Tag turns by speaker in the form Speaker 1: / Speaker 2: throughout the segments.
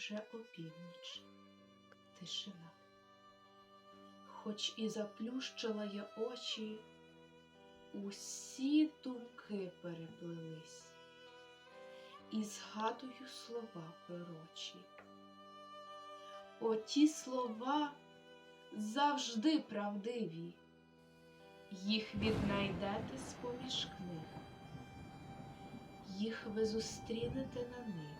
Speaker 1: Уже опівніч, тишина. Хоч і заплющила я очі, усі думки переплелись, і згадую слова пророчі. Оті слова завжди правдиві, їх віднайдете з-поміж книг, їх ви зустрінете на ниві,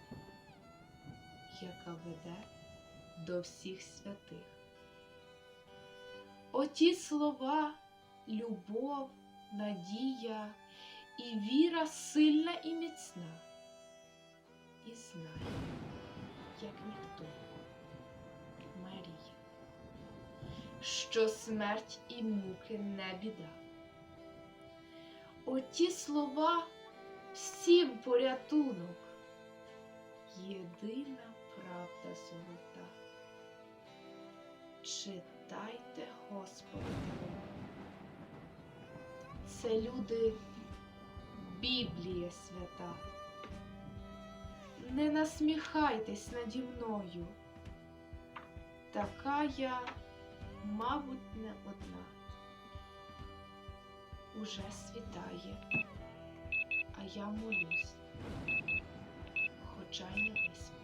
Speaker 1: яка веде до всіх святих. Оті слова, любов, надія і віра сильна і міцна. І знає, як ніхто, Марія, що смерть і муки не біда. Оті слова всім порятунок, єдина правда золота. Читайте Господа. Це люди Біблія свята. Не насміхайтесь наді мною. Така я, мабуть, не одна. Уже світає, а я молюсь, хоча й не сповна.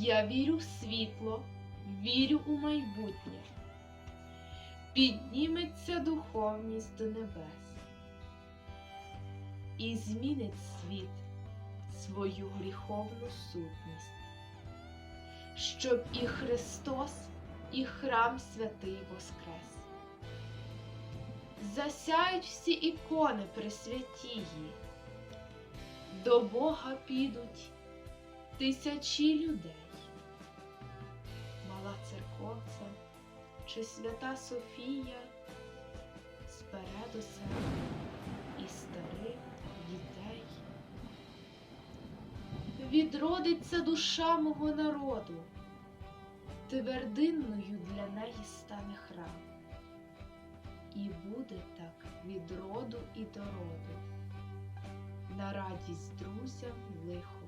Speaker 1: Я вірю в світло, вірю у майбутнє. Підніметься духовність до небес і змінить світ свою гріховну сутність, щоб і Христос, і храм святий воскрес. Засяють всі ікони пресвятії, до Бога підуть тисячі людей. Мала церковця чи свята Софія спереду себе і старих дітей. Відродиться душа мого народу, твердинною для неї стане храм. І буде так від роду і до роду, на радість друзям лихо